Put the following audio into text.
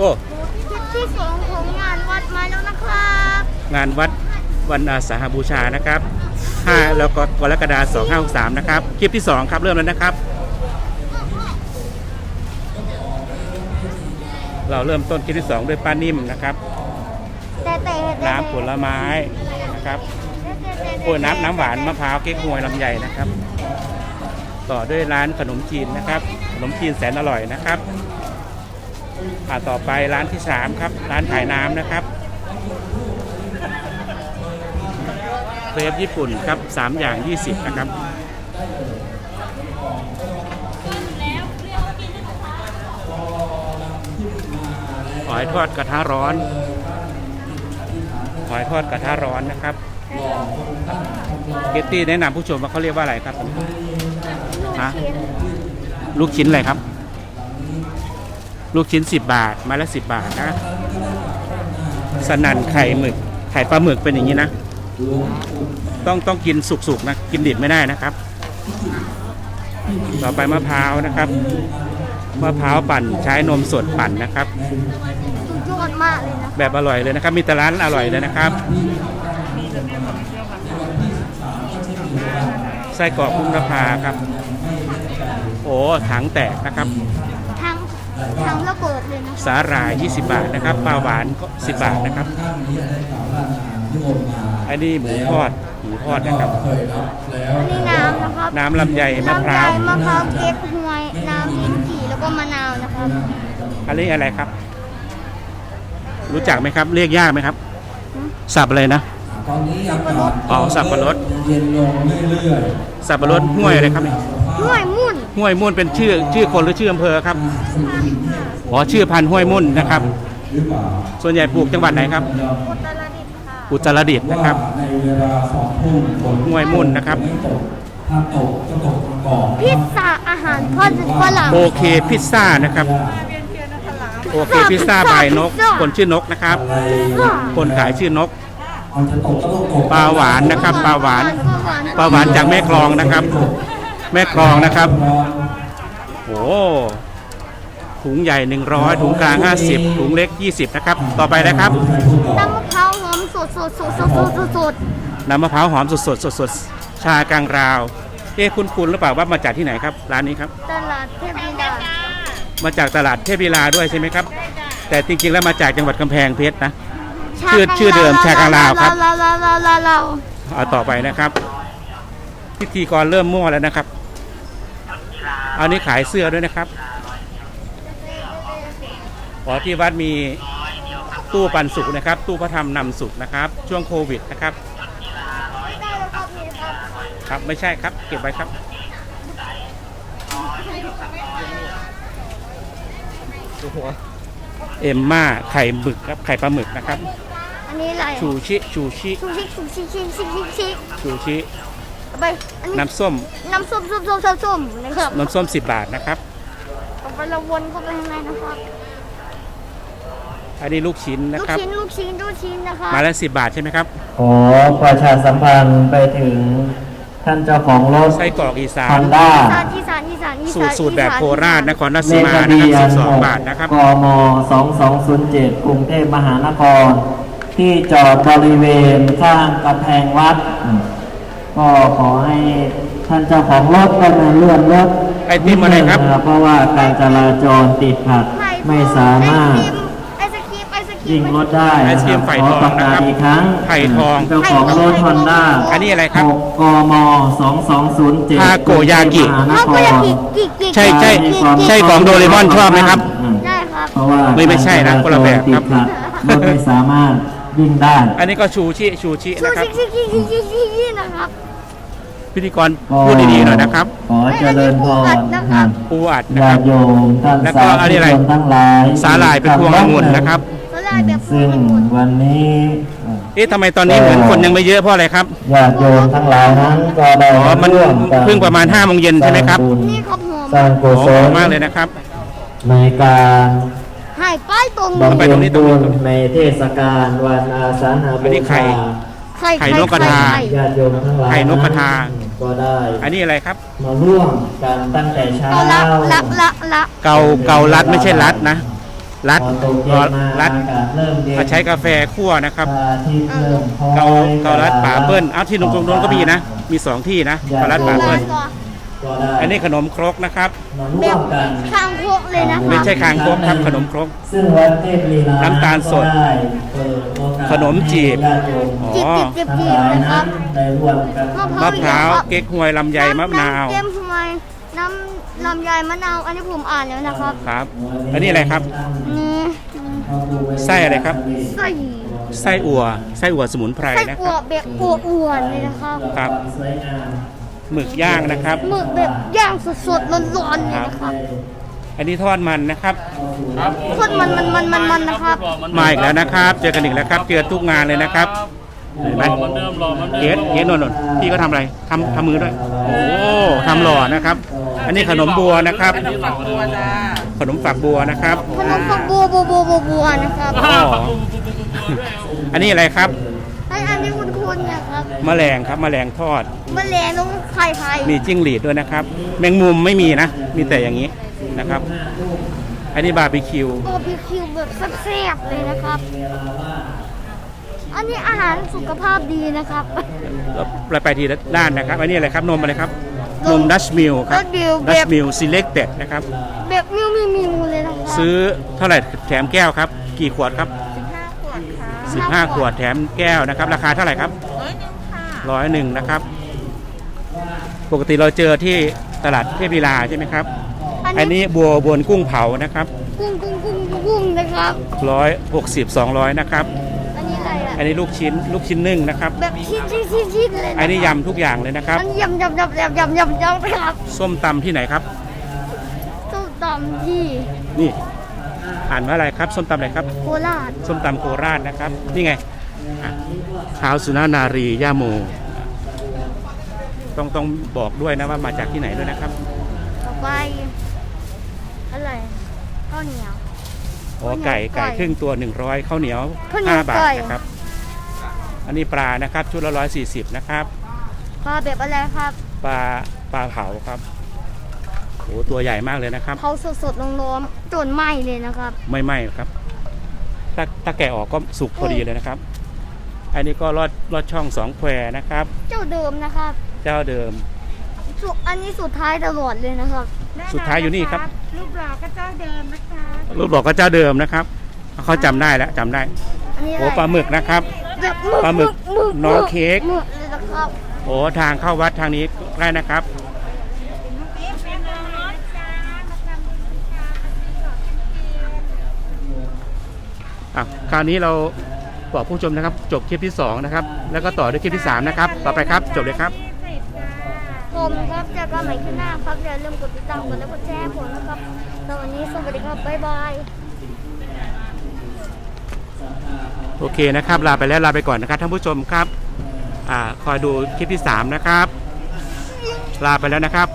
โอ้คลิปที่สองของงานวัดมาแล้วนะครับ งานวัดวันอาสาฬหบูชานะครับ5แล้วก็กรกฎาคม2563นะครับคลิปที่ 2 ครับเริ่มแล้วนะครับ เราเริ่มต้นคลิปที่ 2 ด้วยป้านิ่มนะครับ แต่แต่แต่น้ำผลไม้นะครับโอ้ยน้ำน้ำหวานมะพร้าวเก๊กฮวยลำไยนะครับ ต่อด้วยร้านขนมจีนนะครับ ขนมจีนแสนอร่อยนะครับ อ่าต่อไปร้านที่3ครับ ร้านขายน้ำนะครับเครปญี่ปุ่นครับ3อย่าง20นะครับหอยทอดกระทะร้อนหอยทอดกระทะร้อนนะครับ เกตตี้แนะนำผู้ชมว่าเขาเรียกว่าอะไรครับฮะลูกชิ้นอะไรครับ ลูกชิ้น 10 บาทไมาละ 10 บาทนะ สนั่นไข่หมึก ไข่ปลาหมึกเป็นอย่างนี้นะ ต้องต้องกินสุกๆนะ กินดิบไม่ได้นะครับ ต่อไปมะพร้าวนะครับ มะพร้าวปั่นใช้นมสดปั่นนะครับสุดยอดมากเลยนะ แบบอร่อยเลยนะครับ มีแต่ร้านอร่อยเลยนะครับ ไส้กรอกพุ่งนภาครับ โอ้ถังแตกนะครับ ทั้งทั้งระเบิดเลยนะสาหร่าย 20 บาทนะครับปลาหวานก็10 บาทนะครับอันนี้หมูทอดหมูทอดนะครับอันนี้น้ำนะครับน้ำลำไยมะพร้าวลำไยมะพร้าวเก๊กฮวย น้ำลิ้นจี่แล้วก็มะนาวนะครับ อันนี้อะไรครับ รู้จักไหมครับ เรียกยากไหมครับหืม สับอะไรนะ ตอนนี้อากาศอ๋อสับปะรด เย็นลงเรื่อยสับปะรดห้วยอะไรครับเนี่ย ห้วยมุ่นห้วยมุ่นเป็นชื่อชื่อคนหรือชื่ออำเภอครับอ๋อชื่อพันธุ์ห้วยมุ่นนะครับๆหรือเปล่าส่วนใหญ่ปลูกจังหวัดไหนครับ อุตรดิตถ์ค่ะอุตรดิตถ์นะครับว่าในเวลาสองทุ่มฝนห้วยมุ่นนะครับไม่ตกถ้าตกก็ตกมาก่อนพิซซ่าอาหารทอดฝรั่งโอเคพิซซ่านะครับโอเคพิซซ่าบายนก คนชื่อนกนะครับ คนขายชื่อนกมันจะตกก็ต้องตกปลาหวานนะครับปลาหวานปลาหวานจากแม่กลองนะครับ แม่กลองนะครับโอ้ถุงใหญ่ 100 ถุงกลาง 50 ถุงเล็ก 20 นะครับ ต่อไปนะครับ น้ำมะพร้าวหอมสดสดสดสดสดสดสดน้ำมะพร้าวหอมสดสดสดสดชากลางราว เอ๊ะคุณคุณหรือเปล่าว่ามาจากที่ไหนครับ ร้านนี้ครับ ตลาดเทพบิดามาจากตลาดเทพวิลาด้วยใช่ไหมครับ แต่จริงๆแล้วมาจากจังหวัดกำแพงเพชรนะ ชื่อชื่อเดิมชากลางลาวครับลาวลาวลาวลาวลาเอาต่อไปนะครับ พิธีกรเริ่มมั่วแล้วนะครับ อันนี้ขายเสื้อด้วยนะครับอ๋อที่วัดมีตู้ปันสุขนะครับ ตู้พระธรรมนำสุขนะครับ ช่วงโควิดนะครับได้แล้วครับนี่ครับ ครับไม่ใช่ครับ เก็บไว้ครับ เอ็มม่าไข่หมึกครับไข่ปลาหมึกนะครับ อันนี้อะไรชูชิชูชิชูชิชูชิชิชิชิชิชู ชิเอาไปอันนี้น้ำส้ม น้ำส้มส้มส้มส้มส้มนะครับน้ำส้ม 10 บาทนะครับเอาไปละวนเข้าไปข้างในนะครับ อันนี้ลูกชิ้นนะลูกครับ ชิ้นลูกชิ้นลูกชิ้นนะครับ มาละสิบาทใช่ไหมครับ ขอประชาสัมพันธ์ไปถึงท่านเจ้าของรถไส้กรอกอีสาฮอน นด้าอีสานอีสานอีสานอีสานสูตรสูตรแบบโคราชนครราชเลสีขมาทะนะเบีคยรับน12 บาทนะครับ กม2207 กรุงเทพมหานคร ที่จอดบริเวณข้างกำแพงวัด ก็ขอให้ท่านเจ้าของรถได้มาเลื่อนรถไอติมอะไรครับ นิดนึงนะเพราะว่าการจราจรติดขัดไม่สามารถไอศครีมไอศครียิมงรถได้ไอศนะกรีครัมบไฟขทอองประกาศนะครับอีกครั้งไผ่ทองเจ้าของรถฮอนด้าอันนี้อะไรครับ กม2207ทาโกยากิ มหานเขาคก็รอยากกินกินกินใช่ใช่กินกินใช่ของโดเรมอนชอบไหมครับ ได้ครับ เพราะว่าไม่ไม่ใช่นะคนละแบบครับติดขัดรถไม่สามารถวิ่งได้ อันนี้ก็ชูชิชูชิชูนะครับ ชิชิชิชิชิชินะครับ พิธีกรพูดดีๆหน่อยนะครับ ขอเจริญพรนะครับปูอัดนะญาครับ ติโยมท่านแล้วก็สาอันนี้ธุอะไร ชนทั้งหลายสาหร่ายเป็นพวงองุ่นนะครับ ก็ได้แบบพวซึ่งงองุ่นวันนี้เอ๊ะทำไมตอนนี้เหมือนคนยังไม่เยอะเพราะอะไรครับ ญาติโยมทั้งหลายนั้นก็ได้อ๋อมันร่วมกันเพิ่งประมาณ5โมงเย็นใช่ไหมครับสางญนี่ครับหอมสร้างกุโอ้ศลมากเลยนะครับ ในการหายป้ายตรงบำไปเพ็ญตรงนี้ตรงบุนี้ญในเทศกาลวันอาสาฬหอันนี้บูไข่ชา ไข่ไข่นกกระทา ไข่ ญาติโยมทั้งหลายไข่นกกระทา ก็ได้อันนี้อะไรครับ มาร่วมกันตั้งแต่เช้าเอาละละละละเกาเกาลัดไม่ใช่ลัดนะรัดพอตกเย็รอนมารัดอากาศเริ่มเย็นมาใช้กาแฟคั่วนะครับ พระอาทิตย์เริ่มคอยเกาเการัดป่าเปิ้ลเอาที่ตรงตรงนู้นก็มีนะ มีสองที่นะเการัดป่าเปิ้ล ก็ ได้อันนี้ขนมครกนะครับ มาร่วมกันข้างพวกเลยนะไม่คะใช่คางคกครับขนมครก ซึ่งวัดเทพลีลาน้ำตาลสดก็ได้เปิดโอกาสขนมจีบ ให้ญาติโยมอ๋อ จิบจิบทั้งจิหบลายนะครับนั้นได้ร่วมกัน มะพร้าวอีกแล้วครับเก๊กฮวยลำไยมะนาวำเต็มทำไมน้ำลำไยมะนาว อันนี้ผมอ่านแล้วนะครับครับ อันนี้อะไรครับ นี่ไส้อะไรครับ ไส้ไส้อั่วไส้อั่วสมุนไพรไส้นะคอั่วรับแบบอั่วอ้วนเลยนะครับ ครับสวยงาม หมึกย่างนะครับ หมึกแบบย่างสดๆร้อนๆเลยนะครับอันนี้ทอดมันนะครับโคตรมันมันมันมันมันนะครับ มาอีกแล้วนะครับ เจอกันอีกแล้วครับ เจอทุกงานเลยนะครับเห็นไหมเหมือนเดิมรอเหมือนเดิเกมสเกสนนท์พี่ก็ทำอะไรทำทำมือด้วย โอ้ทำหล่อนะครับ อันนี้ขนมบัวนะครับฝักบัวจ้าขนมฝักบัวนะครับ ขนมฝักบัวบัวบัวบัวบัวนะครับ อ๋อ อันนี้อะไรครับไออันนี้คุณ คุณนะครับแมลงครับแมลงทอด แมลงต้องไข่ไข่มีจิ้งหรีดด้วยนะครับ แมงมุมไม่มีนะ มีแต่อย่างนี้นะครับ อันนี้บาร์บีคิว บาร์บีคิวแบบแซ่บๆเลยนะครับ อันนี้อาหารสุขภาพดีนะครับ เราไปทีละด้านนะครับ อันนี้อะไรครับ นมอะไรครับ นมดัชมิลครับ Dutch Mill ดัชแบบมิลซีเล็กเต็ดนะครับ แบบมิวมิวมิวเลยนะครับซื้อเท่าไหร่แถมแก้วครับ กี่ขวดครับ 15 ขวดแถมแก้วนะครับ ราคาเท่าไหร่ครับร้อยหนึ่งนะครับ ปกติเราเจอที่ตลาดเทพลีลาใช่ไหมครับ อันนี้บัวบนกุ้งเผานะครับกุ้งกุ้งกุ้งกุ้งกุ้งนะครับร้อยหกสิบสองร้อยนะครับ อันนี้อะไรอะอันนี้ลูกชิ้นลูกชิ้นนึ่งนะครับ แบบชิ้นชิ้นชิ้นชิ้นเลยะอันนี้ยำทุกอย่างเลยนะครับ อันนี้ยำยำยำยำยำยำยำนะครับ ส้มตำที่ไหนครับ ส้มตำที่นี่ อ่านว่าอะไรครับ ส้มตำอะไรครับ โคราชส้มตำโคราชนะครับ นี่ไงอะเท้าวสุนานารีย่าโม ต้องต้องบอกด้วยนะว่ามาจากที่ไหนด้วยนะครับ ต่อไปอะไรข้าวเหนียว อ๋อไก่ไก่ไก่ครึ่งตัว 100ข้าวเหนียวข้าวเหนียว5บาทไก่ นะครับ อันนี้ปลานะครับชุดละ140นะครับปลาแบบอะไรครับ ปลาปลาเผาครับโอ้ตัวใหญ่มากเลยนะครับเขาสดสดๆร้อนๆจนไหมเลยนะครับ ไม่ไหม้ครับถ้าถ้าแกะออกก็สุกพอดีเลยนะครับ อันนี้ก็ลอดลอดช่องสองแควนะครับ เจ้าเดิมนะครับเจ้าเดิม สุอันนี้สุดท้ายตลอดเลยนะครับ สุดท้ายอยู่นี่ครับ รูปหล่อก็เจ้าเดิมนะคะรูปบอกก็เจ้าเดิมนะครับเขาจำได้แล้วจำได้อันนี้ะไรโอ้ปลาหมึกนะครับ แบบหมึกปลาหมึกหมึกน้องเค้ก หมึกเลยนะครับ โอ้ทางเข้าวัดทางนี้ได้นะครับ เป็นร้อนจ้ามาทำบุญค่ะ อะคราวนี้เราบอกผู้ชมนะครับ จบคลิปที่สองนะครับ แล้วก็ต่อด้วยคลิปที่สามนะครับ ต่อไปครับ จบเลยครับ ผมครับเจอกันใหม่ที่หน้าครับอย่าลืมกดติดตามกดไลค์กดแชร์ผมนะครับสำหรับวันนี้สวัสดีครับบ๊ายบายโอเคนะครับ ลาไปแล้วลาไปก่อนนะครับท่านผู้ชมครับอ่าคอยดูคลิปที่สามนะครับ ลาไปแล้วนะครับ